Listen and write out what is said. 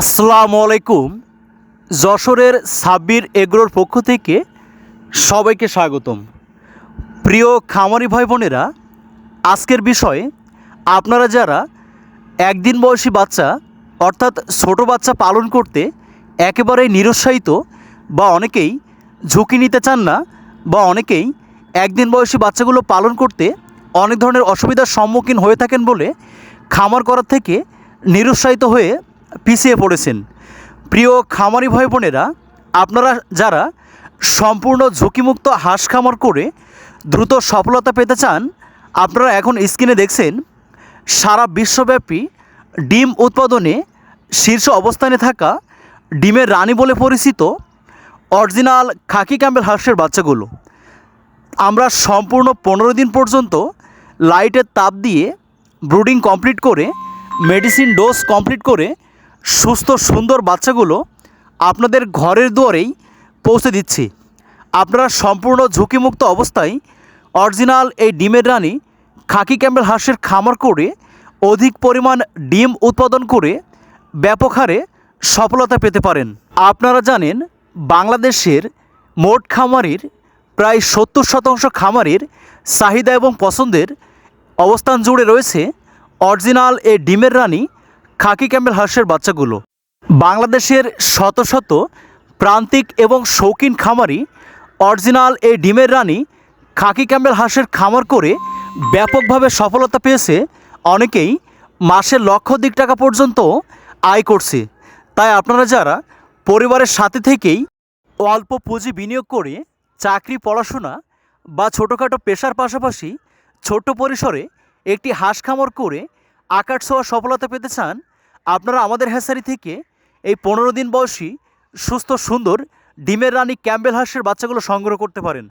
আসসালামু আলাইকুম। যশোরের সাব্বির এগ্রোর পক্ষ থেকে সবাইকে স্বাগতম। প্রিয় খামারি ভাই বোনেরা, আজকের বিষয়ে আপনারা যারা একদিন বয়সী বাচ্চা, অর্থাৎ ছোট বাচ্চা পালন করতে একেবারেই নিরুৎসাহিত বা অনেকেই ঝুঁকি নিতে চান না বা অনেকেই একদিন বয়সী বাচ্চাগুলো পালন করতে অনেক ধরনের অসুবিধার সম্মুখীন হয়ে থাকেন বলে খামার করার থেকে নিরুৎসাহিত হয়ে পিছিয়ে পড়েছেন। প্রিয় খামারি ভাই বোনেরা আপনারা যারা সম্পূর্ণ ঝুঁকিমুক্ত হাঁস খামার করে দ্রুত সফলতা পেতে চান, আপনারা এখন স্ক্রিনে দেখছেন, সারা বিশ্বব্যাপী ডিম উৎপাদনে শীর্ষ অবস্থানে থাকা ডিমের রানী বলে পরিচিত অরিজিনাল খাকি ক্যাম্বেল হাঁসের বাচ্চাগুলো। আমরা সম্পূর্ণ পনেরো দিন পর্যন্ত লাইটের তাপ দিয়ে ব্রুডিং কমপ্লিট করে, মেডিসিন ডোজ কমপ্লিট করে সুস্থ, সুন্দর বাচ্চাগুলো আপনাদের ঘরের দুয়ারেই পৌঁছে দিচ্ছি। আপনারা সম্পূর্ণ ঝুঁকিমুক্ত অবস্থায় অরিজিনাল এই ডিমের রানী খাকি ক্যাম্বেল হাঁসের খামার করে অধিক পরিমাণ ডিম উৎপাদন করে ব্যাপক হারে সফলতা পেতে পারেন। আপনারা জানেন, বাংলাদেশের মোট খামারির প্রায় সত্তর শতাংশ খামারের চাহিদা এবং পছন্দের অবস্থান জুড়ে রয়েছে অরিজিনাল এ ডিমের রানী খাকি ক্যাম্বেল হাঁসের বাচ্চাগুলো। বাংলাদেশের শত শত প্রান্তিক এবং শৌখিন খামারি অরিজিনাল এই ডিমের রানী খাকি ক্যাম্বেল হাঁসের খামার করে ব্যাপকভাবে সফলতা পেয়েছে অনেকেই মাসে লক্ষ দিক টাকা পর্যন্ত আয় করছে। তাই আপনারা যারা পরিবারের সাথে থেকেই অল্প পুঁজি বিনিয়োগ করে চাকরি, পড়াশোনা বা ছোটোখাটো পেশার পাশাপাশি ছোট্ট পরিসরে একটি হাঁস খামার করে আকাশ ছোঁয়া সফলতা পেতে চান, আপনারা আমাদের হ্যাসারি থেকে এই পনেরো দিন বয়সী সুস্থ সুন্দর ডিমের রানী ক্যাম্বেল হাঁসের বাচ্চাগুলো সংগ্রহ করতে পারেন।